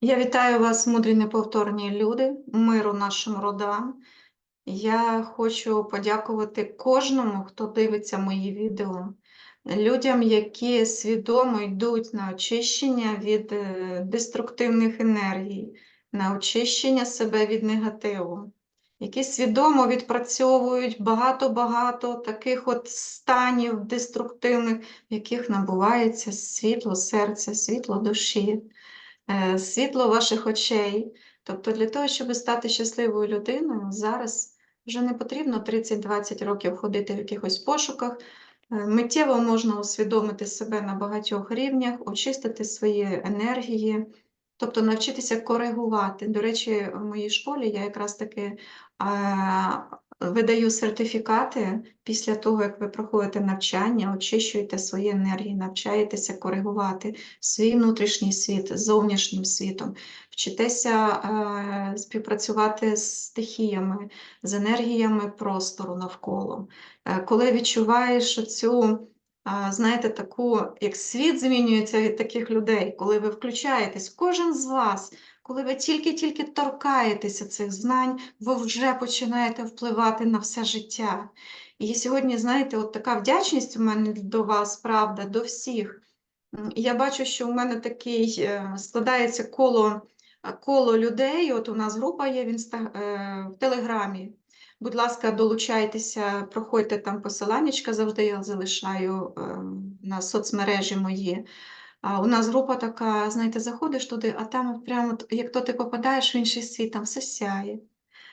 Я вітаю вас, мудрі неповторні люди, миру нашим родам. Я хочу подякувати кожному, хто дивиться мої відео, людям, які свідомо йдуть на очищення від е, деструктивних енергій, на очищення себе від негативу, які свідомо відпрацьовують багато-багато таких от станів деструктивних, в яких набувається світло серця, світло душі світло ваших очей. Тобто для того, щоб стати щасливою людиною, зараз вже не потрібно 30-20 років ходити в якихось пошуках. Е, Миттєво можна усвідомити себе на багатьох рівнях, очистити свої енергії, тобто навчитися коригувати. До речі, в моїй школі я якраз таки видаю сертифікати після того, як ви проходите навчання, очищуєте свої енергії, навчаєтеся коригувати свій внутрішній світ з зовнішнім світом, вчитеся співпрацювати з стихіями, з енергіями простору навколо. Е, коли відчуваєш цю, знаєте, таку, як світ змінюється від таких людей, коли ви включаєтесь, кожен з вас. Коли ви тільки-тільки торкаєтеся цих знань, ви вже починаєте впливати на все життя. І сьогодні, знаєте, от така вдячність у мене до вас, правда, до всіх. Я бачу, що у мене такий е, складається коло, коло людей. От у нас група є в, інста... е, в Телеграмі. Будь ласка, долучайтеся, проходьте там посиланнячка, завжди я залишаю е, на соцмережі мої. А у нас група така, знаєте, заходиш туди, а там прямо, як то ти попадаєш в інший світ, там все сяє.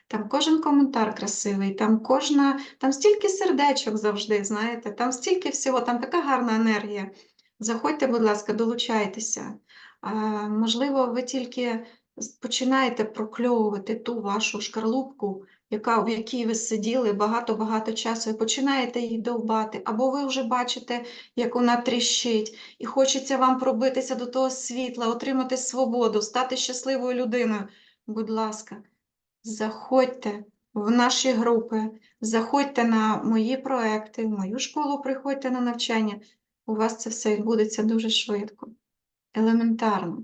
Там кожен коментар красивий, там кожна, там стільки сердечок завжди, знаєте, там стільки всього, там така гарна енергія. Заходьте, будь ласка, долучайтеся. Можливо, ви тільки починаєте прокльовувати ту вашу шкарлупку, яка, в якій ви сиділи багато-багато часу, і починаєте її довбати, або ви вже бачите, як вона тріщить, і хочеться вам пробитися до того світла, отримати свободу, стати щасливою людиною. Будь ласка, заходьте в наші групи, заходьте на мої проекти, в мою школу приходьте на навчання. У вас це все відбудеться дуже швидко, елементарно.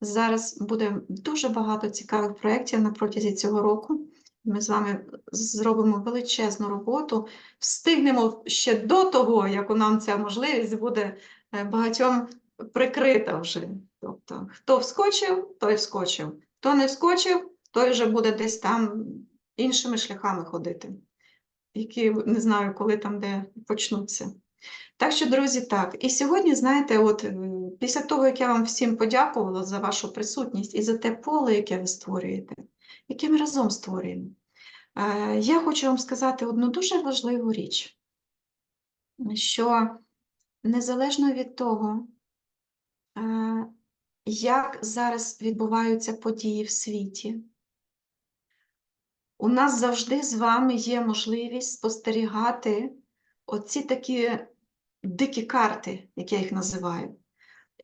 Зараз буде дуже багато цікавих проєктів на протязі цього року. Ми з вами зробимо величезну роботу, встигнемо ще до того, як у нам ця можливість буде е, багатьом прикрита вже. Тобто, хто вскочив, той вскочив. Хто не вскочив, той вже буде десь там іншими шляхами ходити, які не знаю, коли там де почнуться. Так що, друзі, так. І сьогодні, знаєте, от е, після того, як я вам всім подякувала за вашу присутність і за те поле, яке ви створюєте, яке ми разом створюємо, е, я хочу вам сказати одну дуже важливу річ, що незалежно від того, е, як зараз відбуваються події в світі, у нас завжди з вами є можливість спостерігати оці такі дикі карти, як я їх називаю.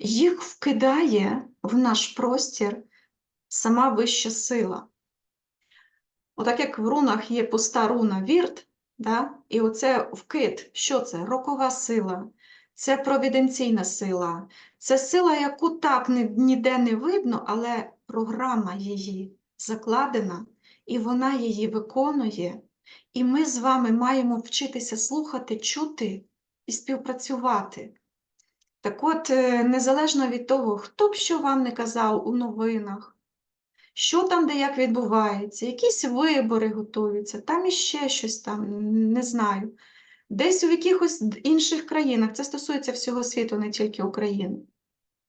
Їх вкидає в наш простір сама вища сила. Отак як в рунах є пуста руна вірт, да? і оце вкид, що це? Рокова сила, це провіденційна сила, це сила, яку так ніде не видно, але програма її закладена, і вона її виконує. І ми з вами маємо вчитися слухати, чути і співпрацювати. Так от, е, незалежно від того, хто б що вам не казав у новинах, що там де як відбувається, якісь вибори готуються, там іще щось там, не знаю. Десь у якихось інших країнах, це стосується всього світу, не тільки України.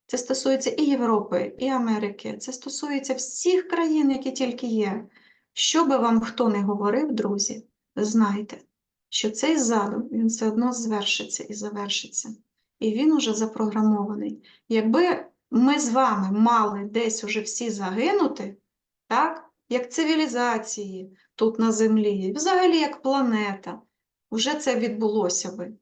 Це стосується і Європи, і Америки, це стосується всіх країн, які тільки є. Що би вам хто не говорив, друзі, знайте, що цей задум, він все одно звершиться і завершиться. І він уже запрограмований. Якби ми з вами мали десь уже всі загинути, так, як цивілізації тут на землі, взагалі як планета, вже це відбулося би.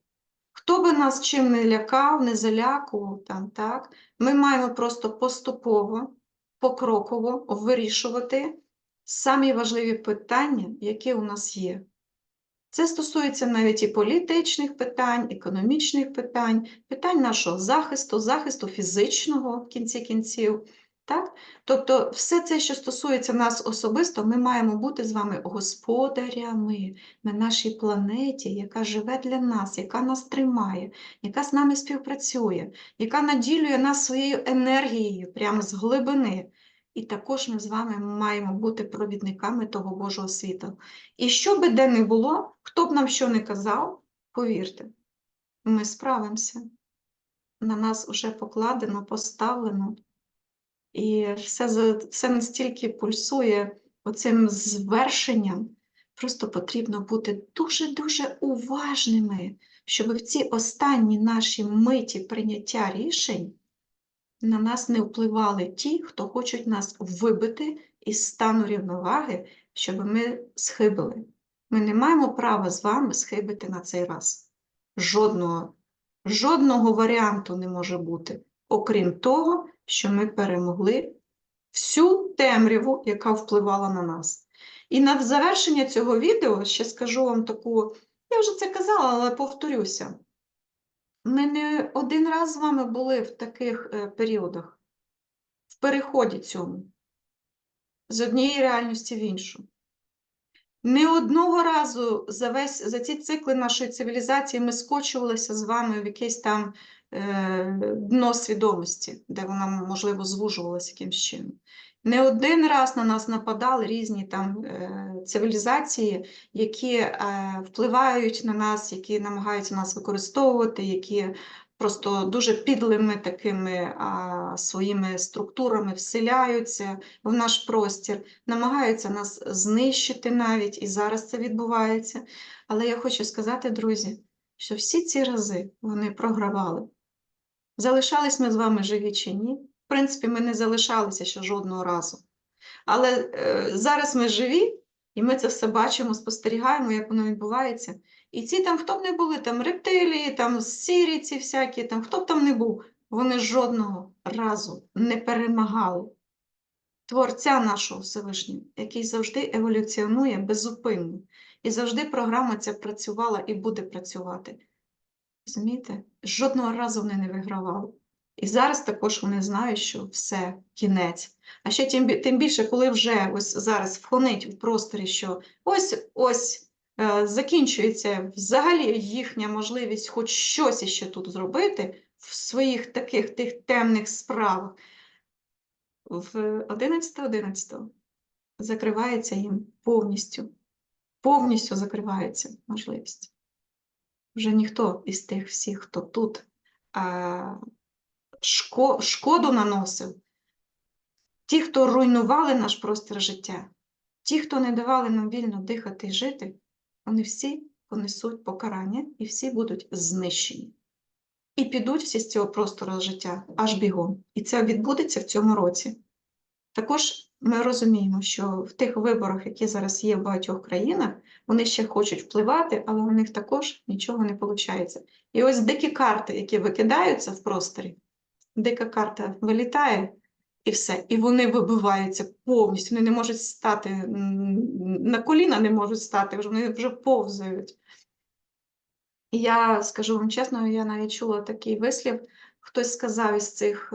Хто би нас чим не лякав, не залякував там, так? Ми маємо просто поступово, покроково вирішувати самі важливі питання, які у нас є. Це стосується навіть і політичних питань, економічних питань, питань нашого захисту, захисту фізичного в кінці кінців. Так? Тобто, все це, що стосується нас особисто, ми маємо бути з вами господарями на нашій планеті, яка живе для нас, яка нас тримає, яка з нами співпрацює, яка наділює нас своєю енергією прямо з глибини. І також ми з вами маємо бути провідниками того Божого світу. І що би де не було, хто б нам що не казав, повірте, ми справимося. На нас вже покладено, поставлено. І все, все настільки пульсує оцим звершенням. Просто потрібно бути дуже-дуже уважними, щоб в ці останні наші миті прийняття рішень на нас не впливали ті, хто хочуть нас вибити із стану рівноваги, щоб ми схибили. Ми не маємо права з вами схибити на цей раз. Жодного, жодного варіанту не може бути, окрім того, що ми перемогли всю темряву, яка впливала на нас. І на завершення цього відео ще скажу вам таку, я вже це казала, але повторюся. Ми не один раз з вами були в таких е, періодах, в переході цьому, з однієї реальності в іншу. Не одного разу за весь за ці цикли нашої цивілізації ми скочувалися з вами в якесь там е, дно свідомості, де вона, можливо, звужувалася якимсь чином. Не один раз на нас нападали різні там е, цивілізації, які е, впливають на нас, які намагаються нас використовувати, які просто дуже підлими такими а, своїми структурами вселяються в наш простір намагаються нас знищити навіть, і зараз це відбувається. Але я хочу сказати, друзі, що всі ці рази вони програвали. Залишались ми з вами живі чи ні? В принципі, ми не залишалися ще жодного разу. Але е, зараз ми живі, і ми це все бачимо, спостерігаємо, як воно відбувається. І ці там, хто б не були, там рептилії, там сірі ці всякі, там, хто б там не був, вони жодного разу не перемагали Творця нашого Всевишнього, який завжди еволюціонує беззупинно. І завжди програма ця працювала і буде працювати. Розумієте? Жодного разу вони не вигравали. І зараз також вони знають, що все, кінець. А ще тим, тим більше, коли вже ось зараз вхонить в просторі, що ось ось е, закінчується взагалі їхня можливість хоч щось іще тут зробити в своїх таких тих темних справах в 11.11 закривається їм повністю, повністю закривається можливість. Вже ніхто із тих всіх, хто тут шко, шкоду наносив, ті, хто руйнували наш простір життя, ті, хто не давали нам вільно дихати і жити, вони всі понесуть покарання і всі будуть знищені. І підуть всі з цього простору життя аж бігом. І це відбудеться в цьому році. Також ми розуміємо, що в тих виборах, які зараз є в багатьох країнах, вони ще хочуть впливати, але у них також нічого не виходить. І ось дикі карти, які викидаються в просторі, дика карта вилітає і все. І вони вибиваються повністю. Вони не можуть стати на коліна, не можуть стати, вони вже повзають. Я скажу вам чесно, я навіть чула такий вислів, хтось сказав із цих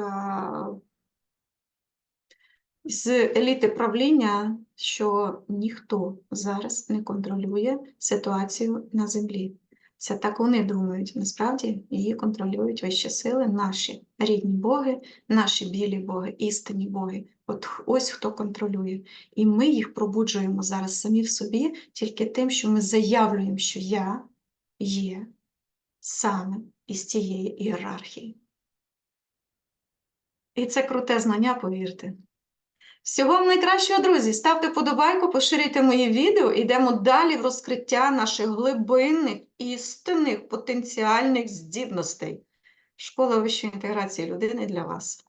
з еліти правління, що ніхто зараз не контролює ситуацію на землі. Це так вони думають. Насправді її контролюють вищі сили, наші рідні боги, наші білі боги, істинні боги. От ось хто контролює. І ми їх пробуджуємо зараз самі в собі тільки тим, що ми заявлюємо, що я є саме із цієї ієрархії. І це круте знання, повірте. Всього вам найкращого, друзі! Ставте подобайку, поширюйте мої відео, йдемо далі в розкриття наших глибинних, істинних, потенціальних здібностей. Школа вищої інтеграції людини для вас.